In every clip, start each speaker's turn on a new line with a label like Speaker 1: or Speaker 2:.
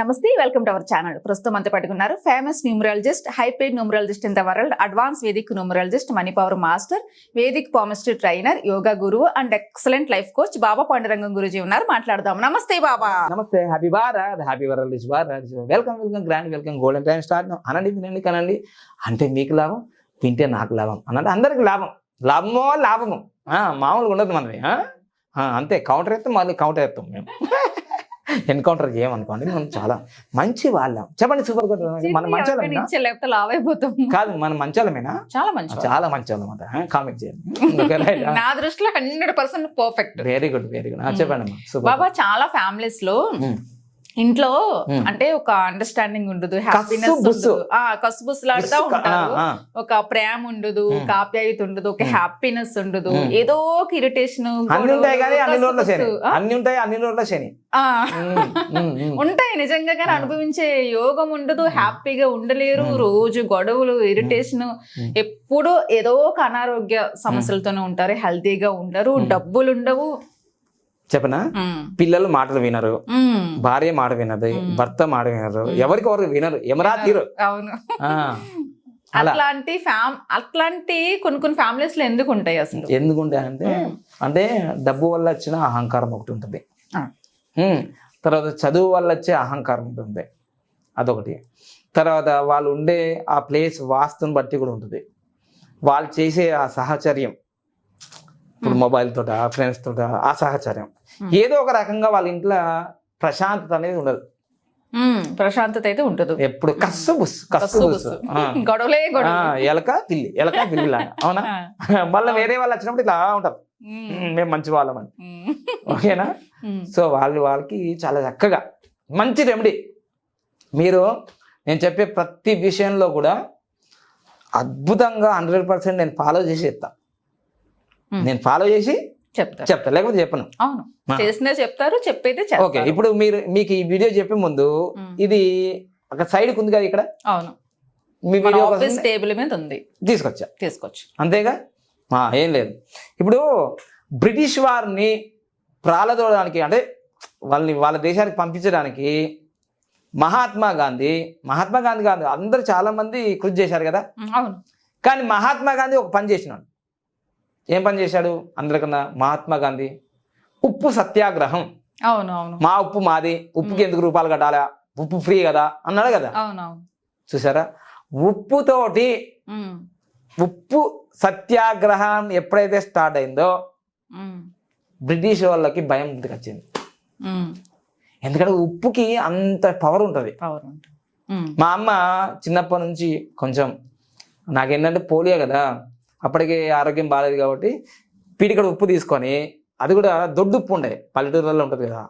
Speaker 1: నమస్తే welcome to our channel. ప్రస్తుతం అంత పట్టుకున్నారు famous numerologist high paid numerologist in the world advance Vedic numerologist money power master Vedic palmistry trainer yoga గురువు and excellent life coach Baba Pandurangam Guruji ఉన్నారు. మాట్లాడదాం. నమస్తే బాబా.
Speaker 2: నమస్తే happy Bharat happy world Bharat welcome welcome grand welcome golden time start అనండి వినండి కనండి. అంటే మీకు లాభం తింటే నాకు లాభం. అన్నది అందరికి లాభం. లాభమో లాభము. మామూలుగా ఉండదు మనది. అంతే కౌంటర్ ఎత్తాం మళ్ళీ కౌంటర్ ఎత్తాం మేము. ఎన్కౌంటర్ చేయమనుకోండి మనం చాలా మంచి వాళ్ళం. చెప్పండి సూపర్ మన
Speaker 1: అయిపోతాం
Speaker 2: కాదు మన మంచోళమేనా
Speaker 1: చాలా మంచి
Speaker 2: చాలా మంచి వాళ్ళం అంట కామెంట్ చేయండి.
Speaker 1: నా దృష్టిలో hundred percent perfect.
Speaker 2: Very good very good చెప్పండి
Speaker 1: బాబా చాలా
Speaker 2: ఫ్యామిలీస్లో.
Speaker 1: ఇంట్లో. అంటే ఒక అండర్స్టాండింగ్ ఉండదు హ్యాపీనెస్
Speaker 2: బుస్సు.
Speaker 1: ఉండదు ఆ కసు బుస్సులాడుతూ ఉంటారు. ఒక ప్రేమ ఉండదు. ఒక ఆప్యాయత ఉండదు ఒక. హ్యాపీనెస్ ఉండదు. ఏదో ఒక ఇరిటేషన్
Speaker 2: అన్ని ఉంటాయి కానీ అన్ని నోట్ల శని అన్ని ఉంటాయి అన్ని నోట్ల శని ఉమ్, ఉమ్, ఉమ్.
Speaker 1: ఉంటాయి నిజంగా కానీ. అనుభవించే యోగం ఉండదు. హ్యాపీగా ఉండలేరు. రోజు గొడవలు ఇరిటేషన్. ఎప్పుడు ఏదో ఒక అనారోగ్య సమస్యలతోనే ఉంటారు హెల్తీగా ఉండరు. డబ్బులు ఉండవు
Speaker 2: చెప్పనా. పిల్లలు మాటలు వినరు. భార్య మాట వినదు. భర్త మాట వినరు. ఎవరికి ఎవరు వినరు. యమరా తీరు.
Speaker 1: అవును. అట్లాంటి ఫ్యామ్ అట్లాంటి కొన్ని కొన్ని ఫ్యామిలీస్లో ఎందుకు ఉంటాయి అసలు?
Speaker 2: ఎందుకుంటే అంటే
Speaker 1: ఉమ్.
Speaker 2: అంటే డబ్బు వల్ల వచ్చిన అహంకారం ఒకటి ఉంటుంది. తర్వాత చదువు వల్ల వచ్చే అహంకారం ఉంటుంది. అదొకటి. తర్వాత వాళ్ళు ఉండే ఆ ప్లేస్ వాస్తుని బట్టి కూడా ఉంటుంది. వాళ్ళు చేసే ఆ సహచర్యం. ఇప్పుడు. మొబైల్ తోట ఫ్రెండ్స్ తోట ఆ సహచర్యం. ఏదో ఒక రకంగా వాళ్ళ ఇంట్లో ప్రశాంతత అనేది ఉండదు.
Speaker 1: ప్రశాంతత అయితే ఉంటుంది.
Speaker 2: ఎప్పుడు కస్సు బుస్ కస్సు బుస్.
Speaker 1: గొడవలే
Speaker 2: ఎలక పిల్లి ఎలక పిల్లి అవునా? మళ్ళీ వేరే వాళ్ళు వచ్చినప్పుడు ఇట్లా ఉంటారు. "ఉమ్, మేము మంచి వాళ్ళమని ఓకేనా? సో వాళ్ళు వాళ్ళకి చాలా చక్కగా మంచి రెమెడీ మీరు నేను చెప్పే ప్రతి విషయంలో కూడా అద్భుతంగా హండ్రెడ్ పర్సెంట్ నేను ఫాలో చేసి చెప్తా.
Speaker 1: Hmm.
Speaker 2: నేను ఫాలో చేసి
Speaker 1: చెప్తారు.
Speaker 2: చెప్తా లేకపోతే చెప్పను.
Speaker 1: అవును. చేసినా చెప్తారు చెప్పైతే
Speaker 2: ఓకే ఇప్పుడు మీరు మీకు ఈ వీడియో చెప్పే ముందు. ఇది ఒక సైడ్కి ఉంది కదా ఇక్కడ?
Speaker 1: అవును.
Speaker 2: మీ వీడియో
Speaker 1: ఆఫీస్ టేబుల్ మీద ఉంది.
Speaker 2: తీసుకొచ్చా?
Speaker 1: తీసుకోవచ్చు
Speaker 2: అంతేగా? ఏం లేదు. ఇప్పుడు బ్రిటిష్ వారిని ప్రాలదోడడానికి అంటే వాళ్ళని వాళ్ళ దేశానికి పంపించడానికి మహాత్మా గాంధీ మహాత్మా గాంధీ కాదు అందరూ చాలా మంది కృషి చేశారు కదా?
Speaker 1: అవును.
Speaker 2: కానీ మహాత్మా గాంధీ ఒక పని చేసినాడు. ఏం పని చేశాడు? అందరికన్నా మహాత్మా గాంధీ. ఉప్పు సత్యాగ్రహం.
Speaker 1: అవును అవును.
Speaker 2: మా ఉప్పు మాది. ఉప్పుకి ఎందుకు రూపాయలు కట్టాలా? ఉప్పు ఫ్రీ కదా? అన్నాడు కదా? చూసారా? ఉప్పుతోటి ఉప్పు సత్యాగ్రహం ఎప్పుడైతే స్టార్ట్ అయిందో బ్రిటిష్ వాళ్ళకి భయం
Speaker 1: ఉమ్,
Speaker 2: ఎందుకంటే ఉప్పుకి అంత పవర్ ఉంటుంది.
Speaker 1: పవర్ ఉంటుంది.
Speaker 2: మా అమ్మ చిన్నప్పటి నుంచి కొంచెం నాకేంటంటే పోలియో కదా? అప్పటికి ఆరోగ్యం బాగాలేదు కాబట్టి పీడికడ ఉప్పు తీసుకొని అది కూడా దొడ్డు ఉప్పు ఉండే పల్లెటూరులలో ఉంటుంది కదా.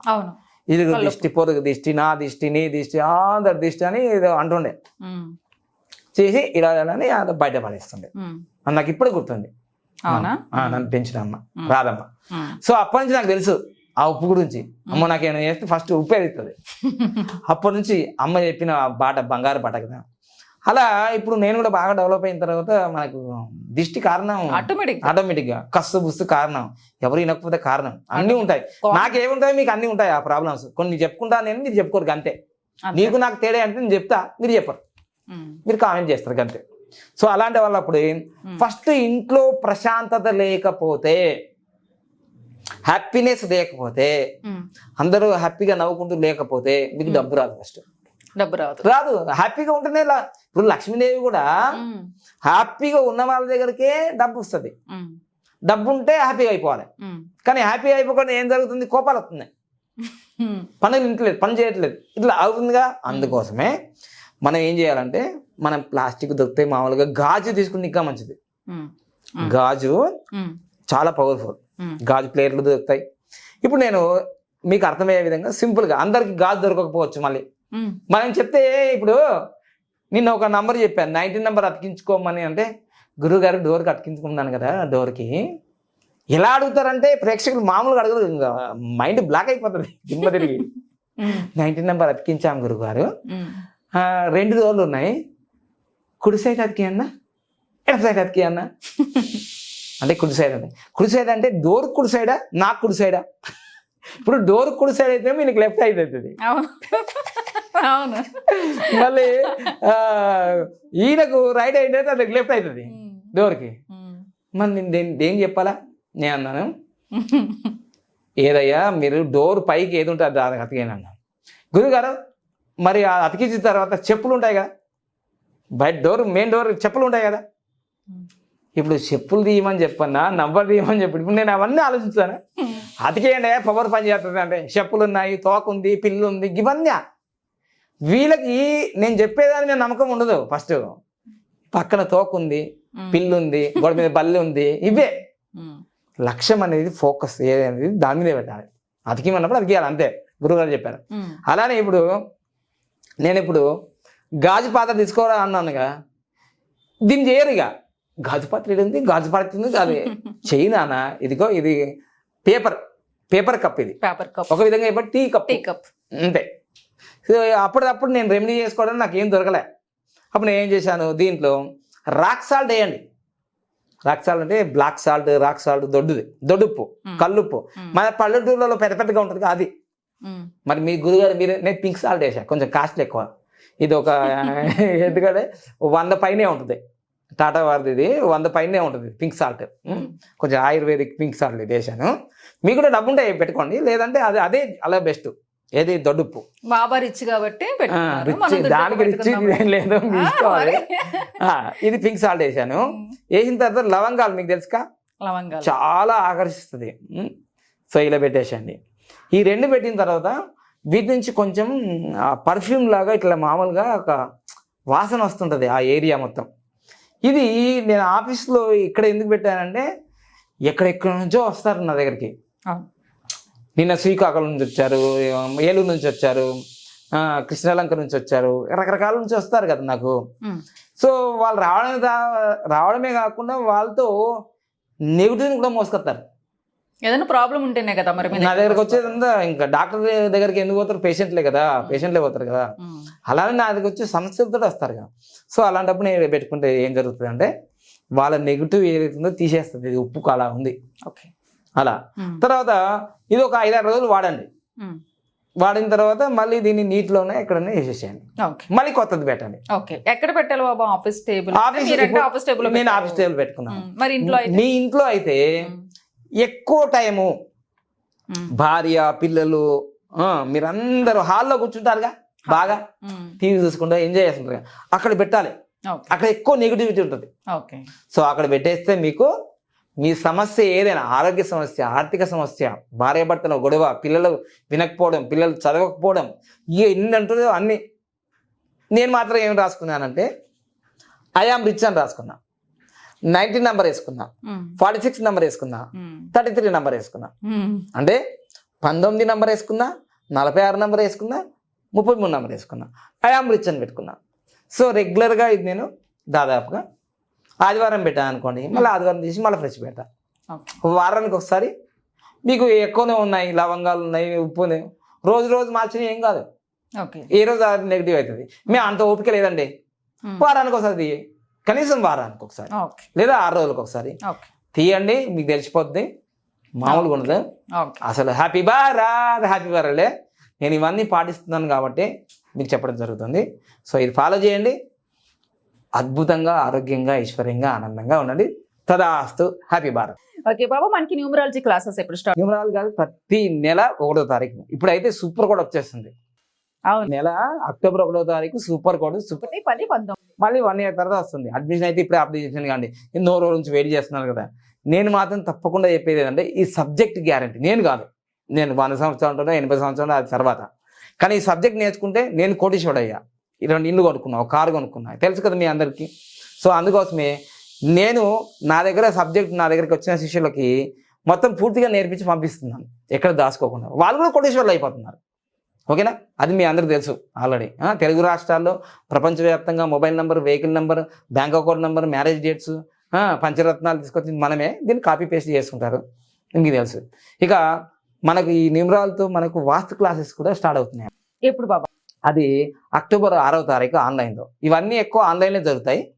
Speaker 2: ఇది. దిష్టి పొరుగు దిష్టి నా దిష్టి నీ దిష్టి అందరి దిష్టి అని అంటుండే. చేసి ఇలా అని బయట పడేస్తుండే. నాకు ఇప్పుడే గుర్తుంది. నన్ను పెంచిన అమ్మ. రాదమ్మ సో అప్పటి నుంచి నాకు తెలుసు ఆ ఉప్పు గురించి. అమ్మ నాకు ఏమైనా చేస్తే ఫస్ట్ ఉప్పు ఎదుగుతుంది అప్పటి నుంచి అమ్మ చెప్పిన బాట బంగారు బాట కదా. అలా ఇప్పుడు నేను కూడా బాగా డెవలప్ అయిన తర్వాత మనకు దిష్టి కారణం
Speaker 1: ఆటోమేటిక్
Speaker 2: ఆటోమేటిక్గా కస్సు బుస్సు కారణం. ఎవరు వినకపోతే కారణం. అన్నీ ఉంటాయి. నాకేముంటాయి మీకు అన్నీ ఉంటాయి ఆ ప్రాబ్లమ్స్ కొన్ని చెప్పుకుంటా నేను మీరు చెప్పుకోరు అంతే. నీకు నాకు తేడా అంటే నేను చెప్తా మీరు చెప్పరు. మీరు కామెంట్ చేస్తారు అంతే సో అలాంటి వాళ్ళు అప్పుడు ఫస్ట్ ఇంట్లో ప్రశాంతత లేకపోతే హ్యాపీనెస్ లేకపోతే అందరూ హ్యాపీగా నవ్వుకుంటూ లేకపోతే మీకు. డబ్బు రాదు ఫస్ట్
Speaker 1: డబ్బు రాదు.
Speaker 2: రాదు. హ్యాపీగా ఉంటేనే లా- ఇప్పుడు లక్ష్మీదేవి కూడా హ్యాపీగా ఉన్న వాళ్ళ దగ్గరికే డబ్బు వస్తుంది. డబ్బు ఉంటే హ్యాపీగా అయిపోవాలి. కానీ హ్యాపీ అయిపోకుండా ఏం జరుగుతుంది? కోపాలు వస్తున్నాయి. పనులు ఇంటలేదు పని చేయట్లేదు. ఇట్లా అవుతుందిగా? అందుకోసమే మనం ఏం చేయాలంటే మనం ప్లాస్టిక్ దొరికితే మామూలుగా గాజు తీసుకుని ఇంకా మంచిది. గాజు చాలా పవర్ఫుల్. గాజు ప్లేట్లు దొరుకుతాయి. ఇప్పుడు నేను మీకు అర్థమయ్యే విధంగా సింపుల్గా అందరికి గాజు దొరకకపోవచ్చు మళ్ళీ. మనం చెప్తే ఇప్పుడు నిన్న ఒక నంబర్ చెప్పాను. నైన్టీన్ నెంబర్ అతికించుకోమని అంటే గురువుగారు డోర్కి అతికించుకున్నాను కదా డోర్కి. ఎలా అడుగుతారంటే ప్రేక్షకులు మామూలుగా అడగదు మైండ్ బ్లాక్ అయిపోతుంది దిమ్మ తిరిగి. నైన్టీన్ నెంబర్ అతికించాం గురుగారు. రెండు డోర్లు ఉన్నాయి. కుడి సైడ్ అతికి అన్న ఎడమ సైడ్ అతికి అన్న. అంటే కుడి సైడ్ అంటే కుడి సైడ్ అంటే డోర్ కుడి సైడా నాకు కుడి సైడా ఇప్పుడు డోర్ కుడి సైడ్ అయితే మీకు లెఫ్ట్ సైడ్ అవుతుంది
Speaker 1: అవును.
Speaker 2: మళ్ళీ ఈయనకు రైట్ అయితే అతనికి లెఫ్ట్ అవుతుంది. డోర్కి. మరి నేను దేని దేం చెప్పాలా? నేను అన్నాను ఏదయ్యా మీరు డోర్ పైకి ఏది ఉంటే అది దానికి అతికేను అన్నాను. గురుగారు మరి ఆ అతికించిన తర్వాత చెప్పులు ఉంటాయి కదా? బయట డోర్ మెయిన్ డోర్ చెప్పులు ఉంటాయి కదా? ఇప్పుడు చెప్పులు తీయమని చెప్పన్నా నంబర్ తీయమని చెప్పి ఇప్పుడు నేను అవన్నీ ఆలోచిస్తాను అతికేయండి పవర్ పని చేస్తుంది అంటే చెప్పులు ఉన్నాయి తోక ఉంది పిల్లు ఉంది ఇవన్నీ వీళ్ళకి నేను చెప్పేదాని మీద నమ్మకం ఉండదు. ఫస్ట్ పక్కన తోక ఉంది పిల్లు ఉంది గోడ మీద బల్లి ఉంది ఇవే. లక్ష్యం అనేది ఫోకస్ ఏదనేది దాని మీదే పెట్టాలి. అతికిమన్నప్పుడు అతికేయాలి అంతే. గురువుగారు చెప్పారు. అలానే ఇప్పుడు నేను ఇప్పుడు గాజు పాత్ర తీసుకోరా అన్నానుగా. దీన్ని చేయరు ఇక. గాజు పాత్ర ఏది ఉంది గాజు పాత్ర ఉంది అది చెయ్యి నాన్న. ఇదిగో ఇది పేపర్ పేపర్ కప్ ఇది.
Speaker 1: పేపర్ కప్
Speaker 2: ఒక విధంగా ఇప్పుడు టీ కప్
Speaker 1: టీ కప్.
Speaker 2: అంతే. సో అప్పటికప్పుడు నేను రెమెడీ చేసుకోవడం నాకు ఏం దొరకలే. అప్పుడు నేను ఏం చేశాను దీంట్లో రాక్ సాల్ట్ వేయండి. రాక్ సాల్ట్ అంటే బ్లాక్ సాల్ట్ రాక్ సాల్ట్ దొడ్డుది. దొడ్డుప్పు. కల్లుప్పు. మన పల్లెటూరులలో పెద్ద పెద్దగా ఉంటుంది అది. మరి మీ గురుగారు మీరు నేను పింక్ సాల్ట్ వేసాను కొంచెం కాస్ట్ ఎక్కువ. ఇది ఒక ఎందుకంటే వంద పైనే ఉంటుంది. టాటా వారిది ఇది వంద పైనే ఉంటుంది పింక్ సాల్ట్. కొంచెం ఆయుర్వేదిక్ పింక్ సాల్ట్ ఇది వేసాను మీకు కూడా డబ్బు ఉంటే పెట్టుకోండి లేదంటే అది అదే అలా బెస్ట్ ఏది? దొడ్డుప్పు.
Speaker 1: బాబా రిచ్ కాబట్టి.
Speaker 2: రిచ్ దానికి రిచ్ లేదు.
Speaker 1: ఆ,
Speaker 2: ఇది పింక్ సాల్ట్ వేసాను. వేసిన తర్వాత లవంగాలు మీకు తెలుసుకా
Speaker 1: లవంగాలు.
Speaker 2: చాలా ఆకర్షిస్తుంది. సో ఇలా పెట్టేసండి ఈ రెండు పెట్టిన తర్వాత వీటి నుంచి కొంచెం పర్ఫ్యూమ్ లాగా ఇట్లా మామూలుగా ఒక వాసన వస్తుంటుంది ఆ ఏరియా మొత్తం. ఇది నేను ఆఫీస్లో ఇక్కడ ఎందుకు పెట్టానంటే ఎక్కడెక్కడ నుంచో వస్తారు నా దగ్గరికి. నిన్న శ్రీకాకుళం నుంచి వచ్చారు ఏలూరు నుంచి వచ్చారు కృష్ణలంక నుంచి వచ్చారు రకరకాల నుంచి వస్తారు కదా నాకు. సో వాళ్ళు రావడమే దా- రావడమే కాకుండా వాళ్ళతో నెగిటివ్ కూడా మోసుకొస్తారు
Speaker 1: ఏదైనా ప్రాబ్లం ఉంటేనే కదా మరి
Speaker 2: నా దగ్గరకు వచ్చేదంతా ఇంకా డాక్టర్ దగ్గరికి ఎందుకు పోతారు? పేషెంట్లే కదా పేషెంట్లే పోతారు కదా. అలానే నా దగ్గర వచ్చి సమస్యలతో వస్తారు కదా. సో అలాంటప్పుడు నేను పెట్టుకుంటే ఏం జరుగుతుంది అంటే వాళ్ళ నెగిటివ్ ఏదైతుందో తీసేస్తుంది ఇది ఉప్పు అలా ఉంది.
Speaker 1: ఓకే.
Speaker 2: అలా. తర్వాత ఇది ఒక ఐదారు రోజులు వాడండి. వాడిన తర్వాత మళ్ళీ దీన్ని నీటిలోనే ఎక్కడనే వేసేసేయండి. మళ్ళీ కొత్తది పెట్టండి.
Speaker 1: ఓకే. ఎక్కడ పెట్టాలి Baba office table?
Speaker 2: Office
Speaker 1: table
Speaker 2: నేను ఆఫీస్ టేబుల్ పెట్టుకున్నాను.
Speaker 1: మరి ఇంట్లో
Speaker 2: మీ ఇంట్లో అయితే ఎక్కువ టైము భార్య పిల్లలు మీరందరూ హాల్లో కూర్చుంటారుగా? బాగా? టీవీ చూసుకుంటా ఎంజాయ్ చేస్తుంటారు. అక్కడ పెట్టాలి. అక్కడ ఎక్కువ నెగిటివిటీ ఉంటుంది.
Speaker 1: ఓకే.
Speaker 2: సో అక్కడ పెట్టేస్తే మీకు మీ సమస్య ఏదైనా ఆరోగ్య సమస్య ఆర్థిక సమస్య భార్యాభర్తల గొడవ పిల్లలు వినకపోవడం పిల్లలు చదవకపోవడం ఇక ఎన్ని అంటుందో అన్ని. నేను మాత్రం ఏం రాసుకున్నానంటే ఐఆమ్ రిచ్ అని రాసుకున్నా. నైన్టీన్ నెంబర్ వేసుకున్నా. ఫార్టీ సిక్స్ నెంబర్ వేసుకున్నా. థర్టీ త్రీ నెంబర్ వేసుకున్నా. అంటే పంతొమ్మిది నెంబర్ వేసుకున్నా నలభై ఆరు నెంబర్ వేసుకున్నా ముప్పై మూడు నెంబర్ వేసుకున్నా. ఐఆమ్ రిచ్ అని పెట్టుకున్నా. సో రెగ్యులర్గా ఇది నేను దాదాపుగా ఆదివారం పెట్టాను అనుకోండి మళ్ళీ ఆదివారం తీసి మళ్ళీ ఫ్రెష్ పెట్టా
Speaker 1: ఓకే
Speaker 2: వారానికి ఒకసారి మీకు ఎక్కువనే ఉన్నాయి లవంగాలు ఉన్నాయి ఉప్పు ఉన్నాయి రోజు రోజు మార్చినా ఏం కాదు.
Speaker 1: ఓకే.
Speaker 2: ఏ రోజు అది నెగిటివ్ అవుతుంది. మేము అంత ఓపిక లేదండి. వారానికి ఒకసారి తీయి. కనీసం వారానికి ఒకసారి. లేదా ఆరు రోజులకు ఒకసారి. తీయండి మీకు తెలిసిపోద్ది. మామూలుగా ఉండదు. అసలు హ్యాపీ బారాత్ హ్యాపీ బారాలే నేను ఇవన్నీ పాటిస్తున్నాను కాబట్టి మీకు చెప్పడం జరుగుతుంది. సో ఇది ఫాలో చేయండి. అద్భుతంగా ఆరోగ్యంగా ఐశ్వర్యంగా ఆనందంగా ఉండండి. తదాస్తు హ్యాపీ భారత్.
Speaker 1: ఓకే బాబా మనకి న్యూమరాలజీ క్లాసెస్ ఎప్పుడు స్టార్ట్?
Speaker 2: న్యూమరాల్ కాదు ప్రతి నెల ఒకటో తారీఖు. ఇప్పుడైతే సూపర్ కోడ్ వచ్చేస్తుంది.
Speaker 1: అవును.
Speaker 2: నెల అక్టోబర్ ఒకటో తారీఖు సూపర్ కోడ్ సూపర్.
Speaker 1: పది. పంతొమ్మిది
Speaker 2: మళ్ళీ వన్ ఇయర్ తర్వాత వస్తుంది. అడ్మిషన్ అయితే ఇప్పుడే అప్లై చేసాను కానీ ఎన్నో రోజుల నుంచి వెయిట్ చేస్తున్నారు కదా. నేను మాత్రం తప్పకుండా చెప్పేది ఏంటంటే ఈ సబ్జెక్ట్ గ్యారంటీ. నేను కాదు. నేను వంద సంవత్సరాలు ఉంటాను ఎనభై సంవత్సరాలు అది తర్వాత. కానీ ఈ సబ్జెక్ట్ నేర్చుకుంటే నేను కోటీశ్వరుడు అయ్యా రెండు ఇల్లు కొనుక్కున్నా ఒక కారు కొనుక్కున్నావు తెలుసు కదా మీ అందరికీ. సో అందుకోసమే నేను నా దగ్గర సబ్జెక్ట్ నా దగ్గరికి వచ్చిన శిష్యులకి మొత్తం పూర్తిగా నేర్పించి పంపిస్తున్నాను. ఎక్కడ దాచుకోకుండా. వాళ్ళు కూడా కోటేశ్వర్లు అయిపోతున్నారు. ఓకేనా? అది మీ అందరికి తెలుసు ఆల్రెడీ. తెలుగు రాష్ట్రాల్లో ప్రపంచవ్యాప్తంగా mobile number vehicle number bank account number marriage dates పంచరత్నాలు తీసుకొచ్చి మనమే దీన్ని కాపీ పేస్ట్ చేసుకుంటారు. ఇంక తెలుసు. ఇక మనకు ఈ నిమరాలతో మనకు వాస్తు క్లాసెస్ కూడా స్టార్ట్ అవుతున్నాయి.
Speaker 1: ఎప్పుడు బాబా?
Speaker 2: అది అక్టోబర్ ఆరవ తారీఖు ఆన్లైన్లో. ఇవన్నీ ఎక్కువ ఆన్లైన్లో జరుగుతాయి.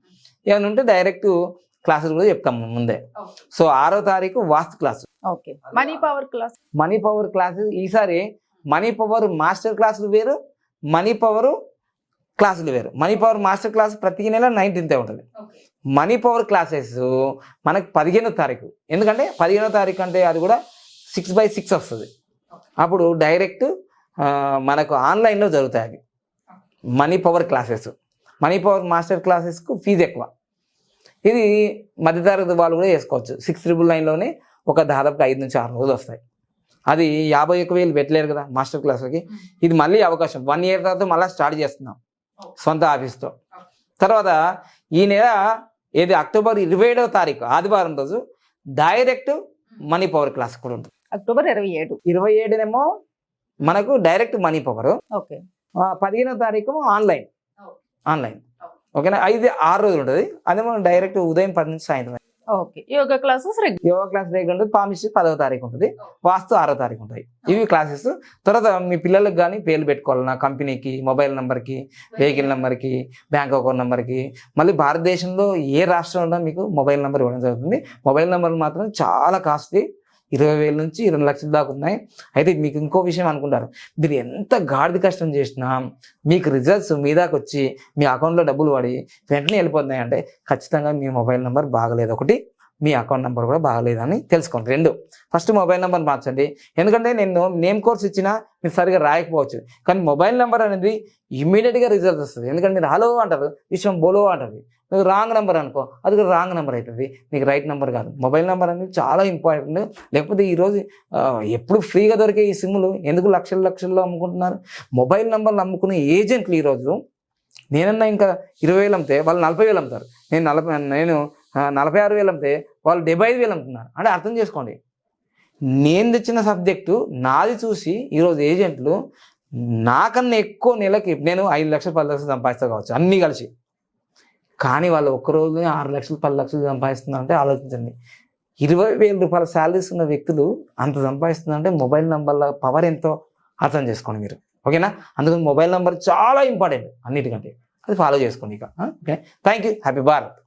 Speaker 2: ఏమైనా ఉంటే డైరెక్ట్ క్లాసులు కూడా చెప్తాం ముందే. సో ఆరో తారీఖు vastu class.
Speaker 1: Okay. Money power class.
Speaker 2: Money power classes ఈసారి మనీ పవర్ మాస్టర్ క్లాసులు వేరు మనీ పవర్ క్లాసులు వేరు. మనీ పవర్ మాస్టర్ క్లాస్ ప్రతి నెల నైన్టీన్తే ఉంటుంది. మనీ పవర్ క్లాసెస్ మనకు పదిహేనో తారీఖు. ఎందుకంటే పదిహేనో తారీఖు అంటే అది కూడా సిక్స్ బై సిక్స్ వస్తుంది. అప్పుడు డైరెక్ట్ మనకు ఆన్లైన్లో జరుగుతాయి అవి. Money power classes. Money power master క్లాసెస్కు fees ఎక్కువ. ఇది మధ్యతరగతి వాళ్ళు కూడా చేసుకోవచ్చు. సిక్స్ ట్రిపుల్ నైన్లోనే ఒక దాదాపుగా ఐదు నుంచి ఆరు రోజులు వస్తాయి. అది యాభై ఒక్క వేలు పెట్టలేరు కదా మాస్టర్ క్లాస్కి ఇది మళ్ళీ అవకాశం. వన్ ఇయర్ తర్వాత మళ్ళీ స్టార్ట్ చేస్తున్నాం. సొంత ఆఫీస్తో. తర్వాత ఈ నెల ఏది అక్టోబర్ ఇరవై ఏడవ తారీఖు ఆదివారం రోజు డైరెక్ట్ మనీ పవర్ క్లాస్ కూడా ఉంటుంది.
Speaker 1: అక్టోబర్ ఇరవై ఏడు.
Speaker 2: ఇరవై ఏడునేమో మనకు డైరెక్ట్ మనీ పవర్.
Speaker 1: ఓకే.
Speaker 2: పదిహేనో తారీఖు ఆన్లైన్. ఆన్లైన్. ఓకేనా? ఐదు ఆరు రోజులు ఉంటుంది. అదేమో డైరెక్ట్ ఉదయం పది నుంచి సాయంత్రం
Speaker 1: okay. Yoga classes
Speaker 2: yoga class రేపు ఉంటుంది. పామిస్ట్రీ పదవ తారీఖు ఉంటుంది. వాస్తు ఆరో తారీఖు ఉంటాయి. ఇవి క్లాసెస్. తర్వాత మీ పిల్లలకు కానీ పేర్లు పెట్టుకోవాలన్నా కంపెనీకి మొబైల్ నెంబర్కి వెహికల్ నెంబర్కి బ్యాంక్ అకౌంట్ నెంబర్కి. మళ్ళీ భారతదేశంలో ఏ రాష్ట్రంలో మీకు మొబైల్ నెంబర్ ఇవ్వడం జరుగుతుంది. మొబైల్ నెంబర్ మాత్రం చాలా కాస్ట్లీ. ఇరవై వేల నుంచి ఇరవై లక్షల దాకా ఉన్నాయి. అయితే మీకు ఇంకో విషయం అనుకుంటారు. మీరు ఎంత గాడిద కష్టం చేసినా మీకు రిజల్ట్స్ మీ దాకా వచ్చి మీ అకౌంట్లో డబ్బులు పడి వెంటనే వెళ్ళిపోతున్నాయి అంటే ఖచ్చితంగా మీ మొబైల్ నెంబర్ బాగలేదు. ఒకటి మీ అకౌంట్ నెంబర్ కూడా బాగలేదని తెలుసుకోండి. రెండు ఫస్ట్ మొబైల్ నెంబర్ మార్చండి. ఎందుకంటే నేను నేమ్ కోర్స్ ఇచ్చినా మీరు సరిగా రాయకపోవచ్చు. కానీ మొబైల్ నెంబర్ అనేది ఇమీడియట్గా రిజల్ట్ వస్తుంది. ఎందుకంటే మీరు హలో అంటారు విషయం బోలో అంటారు మీకు రాంగ్ నెంబర్ అనుకో అది కూడా రాంగ్ నెంబర్ అవుతుంది మీకు రైట్ నెంబర్ కాదు. మొబైల్ నెంబర్ అనేది చాలా ఇంపార్టెంట్ లేకపోతే ఈరోజు ఎప్పుడు ఫ్రీగా దొరికే ఈ సిమ్లు ఎందుకు లక్షల లక్షల్లో అమ్ముకుంటున్నారు? మొబైల్ నెంబర్లు అమ్ముకునే ఏజెంట్లు ఈరోజు నేనన్నా ఇంకా ఇరవై వేలు అమ్మితే వాళ్ళు నలభై వేలు అమ్ముతారు. నేను నలభై నేను నలభై ఆరు వేలు అమ్మితే వాళ్ళు డెబ్బై ఐదు వేలు అమ్ముతున్నారు అంటే అర్థం చేసుకోండి. నేను తెచ్చిన సబ్జెక్టు నాది చూసి ఈరోజు ఏజెంట్లు నాకన్నా ఎక్కువ నెలకి నేను ఐదు లక్షలు పది లక్షలు సంపాదిస్తా కావచ్చు అన్నీ కలిసి. కానీ వాళ్ళు ఒక్క రోజు ఆరు లక్షలు పది లక్షలు సంపాదిస్తున్నారంటే ఆలోచించండి. ఇరవై వేల రూపాయల శాలరీస్ ఉన్న వ్యక్తులు అంత సంపాదిస్తున్నారంటే మొబైల్ నెంబర్ల పవర్ ఎంతో అర్థం చేసుకోండి మీరు. ఓకేనా? అందుకని మొబైల్ నెంబర్ చాలా ఇంపార్టెంట్ అన్నిటికంటే. అది ఫాలో చేసుకోండి ఇక. Okay? Thank you happy Bharat.